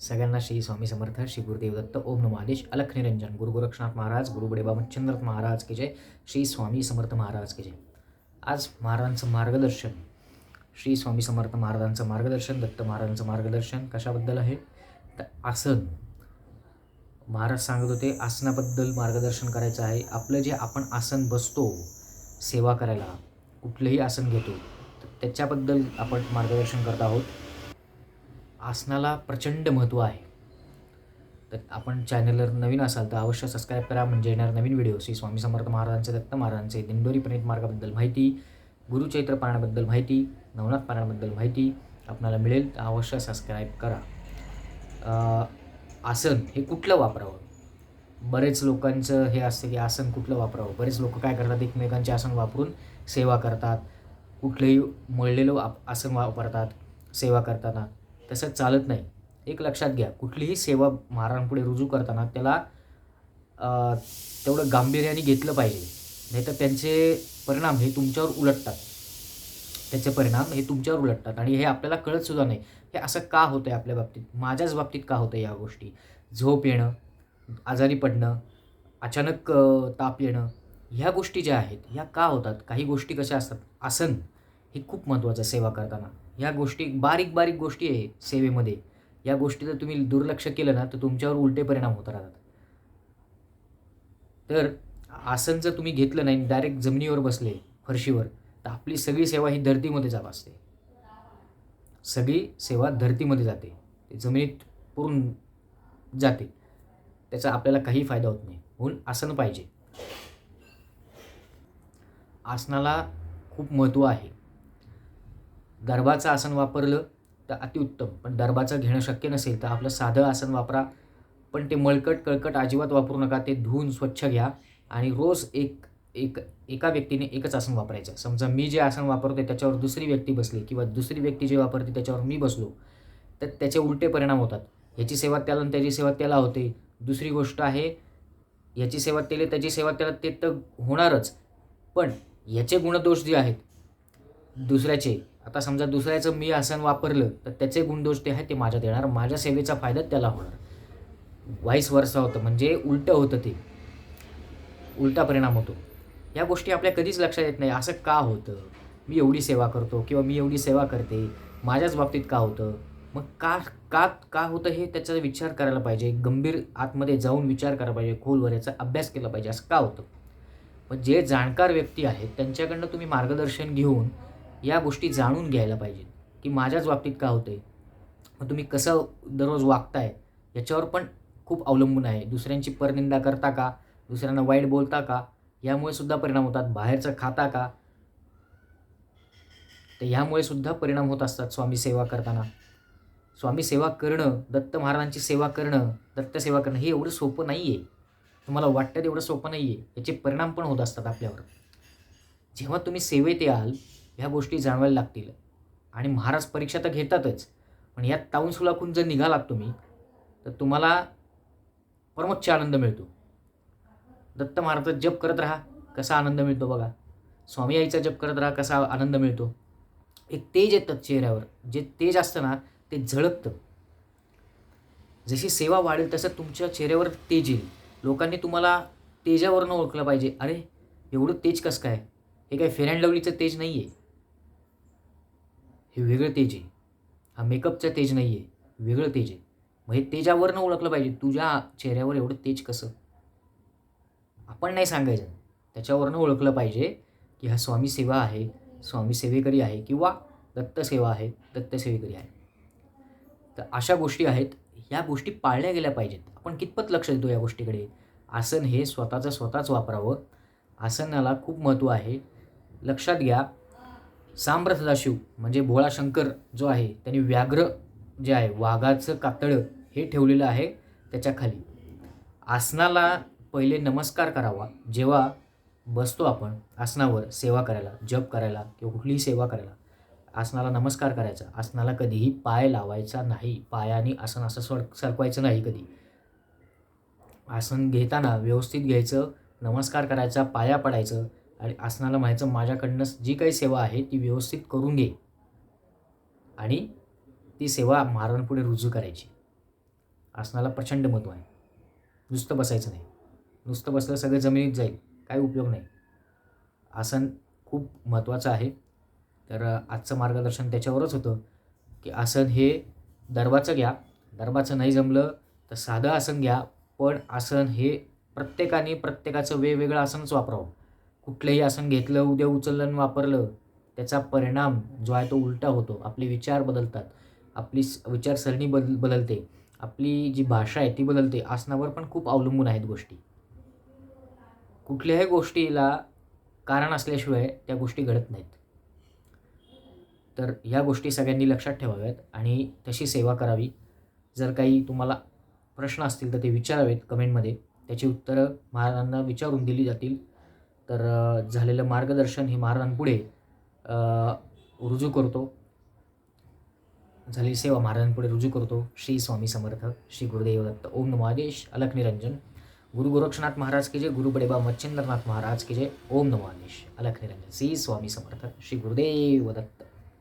सगळ्यांना श्री स्वामी समर्थ श्री गुरुदेव दत्त ओम नमो आदेश अलख निरंजन गुरु गोरक्षनाथ महाराज गुरु बडे महाराज की जय श्री स्वामी समर्थ महाराज की जय. आज महाराजांचं मार्गदर्शन श्री स्वामी समर्थ महाराजांचं मार्गदर्शन दत्त महाराजांचं मार्गदर्शन कशाबद्दल आहे? तर आसन. महाराज सांगत होते आसनाबद्दल मार्गदर्शन करायचं आहे. आपलं जे आपण आसन बसतो सेवा करायला कुठलंही आसन घेतो तर त्याच्याबद्दल आपण मार्गदर्शन करत आहोत. आसनाला प्रचंड महत्त्व आहे. तर आपण चॅनलवर नवीन असाल तर अवश्य सबस्क्राईब करा. म्हणजे येणार नवीन व्हिडिओ श्री स्वामी समर्थ महाराजांचे दत्त महाराजांचे दिंडोरी प्रणित मार्गाबद्दल माहिती गुरुचैत्र पाण्याबद्दल माहिती नवनाथ पाण्याबद्दल माहिती आपणाला मिळेल तर अवश्य सबस्क्राईब करा. आसन हे कुठलं वापरावं? बरेच लोकांचं हे असतं की आसन कुठलं वापरावं? बरेच लोक काय करतात? एकमेकांचे आसन वापरून सेवा करतात. कुठलंही मळलेलं आप आसन वापरतात सेवा करताना. तसं चालत नाही. एक लक्षात घ्या कुठलीही सेवा महाराजांपुढे रुजू करताना त्याला तेवढं गांभीर्याने घेतलं पाहिजे. नाही तर त्यांचे परिणाम हे तुमच्यावर उलटतात. त्याचे परिणाम हे तुमच्यावर उलटतात आणि हे आपल्याला कळतसुद्धा नाही. हे असं का होतं आहे आपल्या बाबतीत? माझ्याच बाबतीत का होतं या गोष्टी? झोप येणं आजारी पडणं अचानक ताप येणं ह्या गोष्टी ज्या आहेत ह्या का होतात? काही गोष्टी कशा असतात? आसन हे खूप महत्त्वाचं आहे सेवा करताना. ह्या गोष्टी बारीक बारीक गोष्टी आहे सेवेमध्ये. या गोष्टी जर तुम्ही दुर्लक्ष केलं ना तर तुमच्यावर उलटे परिणाम होत राहतात. तर आसन जर तुम्ही घेतलं नाही डायरेक्ट जमिनीवर बसले फरशीवर तर आपली सगळी सेवा ही धरतीमध्ये जात असते. सगळी सेवा धरतीमध्ये जाते. ते जमिनीत पुरून जाते. त्याचा आपल्याला काही फायदा होत नाही. म्हणून आसन पाहिजे. आसनाला खूप महत्त्व आहे. दर्भाचं आसन वापरलं तर अतिउत्तम. पण दर्भाचं घेणं शक्य नसेल तर आपलं साधं आसन वापरा. पण ते मळकट कळकट अजिबात वापरू नका. ते धुवून स्वच्छ घ्या. आणि रोज एक एक एका व्यक्तीने एकच आसन वापरायचं. समजा मी जे आसन वापरते त्याच्यावर दुसरी व्यक्ती बसली किंवा दुसरी व्यक्ती जे वापरते त्याच्यावर मी बसलो तर त्याचे उलटे परिणाम होतात. ह्याची सेवा त्याला आणि त्याची सेवा त्याला होते. दुसरी गोष्ट आहे याची सेवा त्याला त्याची सेवा त्याला ते तर होणारच. पण याचे गुणदोष जे आहेत दुसऱ्याचे आता समजा दुसऱ्याचं मी आसन वापरलं तर त्याचे गुणदोष ते आहे ते माझ्यात येणार. माझ्या सेवेचा फायदा त्याला होणार. वाईस वर्षा होतं म्हणजे उलटं होतं ते. उलटा परिणाम होतो. या गोष्टी आपल्या कधीच लक्षात येत नाही. असं का होतं? मी एवढी सेवा करतो किंवा मी एवढी सेवा करते माझ्याच बाबतीत का होतं? मग का का का होतं हे त्याचा विचार करायला पाहिजे. गंभीर आतमध्ये जाऊन विचार करायला पाहिजे. खोलवर याचा अभ्यास केला पाहिजे. असं का होतं? मग जे जाणकार व्यक्ती आहेत त्यांच्याकडनं तुम्ही मार्गदर्शन घेऊन या गोष्टी जाणून घ्यायला पाहिजेत की माझ्याच बाबतीत का होते मग तुम्ही कसं दररोज वागताय? याच्यावर पण खूप अवलंबून आहे. दुसऱ्यांची परनिंदा करता का? दुसऱ्यांना वाईट बोलता का? यामुळे सुद्धा परिणाम होतात. बाहेरचं खाता का? तर ह्यामुळे सुद्धा परिणाम होत असतात स्वामी सेवा करताना. स्वामी सेवा करणं दत्त महाराजांची सेवा करणं दत्त सेवा करणं हे एवढं सोपं नाही आहे तुम्हाला वाटतं तेवढं सोपं नाही आहे याचे परिणाम पण होत असतात आपल्यावर. जेव्हा तुम्ही सेवेत याल ह्या गोष्टी जाणवायला लागतील. आणि महाराज परीक्षा तर घेतातच. पण यात टाऊन सुलाखून जर निघालात तुम्ही तर तुम्हाला परमोच्च आनंद मिळतो. दत्त महाराज जप करत राहा कसा आनंद मिळतो बघा. स्वामी आईचा जप करत राहा कसा आनंद मिळतो. एक तेज येतं चेहऱ्यावर. जे तेज असतं ना ते झळकतं. जशी सेवा वाढेल तसं तुमच्या चेहऱ्यावर तेज येईल. लोकांनी तुम्हाला तेजावरनं ओळखलं पाहिजे. अरे एवढं तेज कसं काय? हे काय फेर अँड लवलीचं तेज नाही आहे हे वेगळं तेज आहे. हा मेकअपचं तेज नाही आहे वेगळं तेज आहे. मग हे तेजावरनं ओळखलं पाहिजे. तुझ्या चेहऱ्यावर एवढं तेज कसं? आपण नाही सांगायचं. त्याच्यावरनं ओळखलं पाहिजे की हा स्वामी सेवा आहे स्वामी सेवेकरी आहे किंवा दत्तसेवा आहे दत्तसेवेकरी आहे. तर अशा गोष्टी आहेत. ह्या गोष्टी पाळल्या गेल्या पाहिजेत. आपण कितपत लक्ष देतो या गोष्टीकडे? आसन हे स्वतःचं स्वतःच वापरावं. आसनाला खूप महत्त्व आहे. लक्षात घ्या सांब्र सदाशिव म्हणजे भोळा शंकर जो आहे त्यांनी व्याघ्र जे आहे वाघाचं कातळं हे ठेवलेलं आहे त्याच्याखाली. आसनाला पहिले नमस्कार करावा जेव्हा बसतो आपण आसनावर सेवा करायला जप करायला किंवा कुठलीही सेवा करायला. आसनाला नमस्कार करायचा. आसनाला कधीही पाय लावायचा नाही. पायाने आसन असं सर सरकवायचं नाही कधी. आसन घेताना व्यवस्थित घ्यायचं नमस्कार करायचा पाया पडायचं आणि आसनाला म्हणायचं माझ्याकडनं जी काही सेवा आहे ती व्यवस्थित करून घे. आणि ती सेवा महाराजांपुढे रुजू करायची. आसनाला प्रचंड महत्त्व आहे. नुसतं बसायचं नाही. नुसतं बसलं सगळं जमिनीत जाईल. काही उपयोग नाही. आसन खूप महत्त्वाचं आहे. तर आजचं मार्गदर्शन त्याच्यावरच होतं की आसन हे दर्बाचं घ्या. दर्बाचं नाही जमलं तर साधं आसन घ्या. पण आसन हे प्रत्येकाने प्रत्येकाचं वेगवेगळं आसनच वापरावं. कुठलंही आसन घेतलं उद्या उचललं आणि वापरलं त्याचा परिणाम जो आहे तो उलटा होतो. आपले विचार बदलतात. आपली स- विचारसरणी बदल बदलते. आपली जी भाषा आहे ती बदलते. आसनावर पण खूप अवलंबून आहेत गोष्टी. कुठल्याही गोष्टीला कारण असल्याशिवाय त्या गोष्टी घडत नाहीत. तर ह्या गोष्टी सगळ्यांनी लक्षात ठेवाव्यात आणि तशी सेवा करावी. जर काही तुम्हाला प्रश्न असतील तर ते विचारावेत कमेंटमध्ये. त्याची उत्तरं महाराजांना विचारून दिली जातील. तर झालेलं मार्गदर्शन हे महाराजांपुढे रुजू करतो. झालेली सेवा महाराजांपुढे रुजू करतो. श्री स्वामी समर्थ श्री गुरुदेव दत्त ओम नमो आदेश अलख निरंजन. गुरु गोरक्षनाथ महाराज की जय गुरु बडेबा मच्छिंद्रनाथ महाराज की जय ओम नमो आदेश अलख निरंजन. श्री स्वामी समर्थ श्री गुरुदेव दत्त.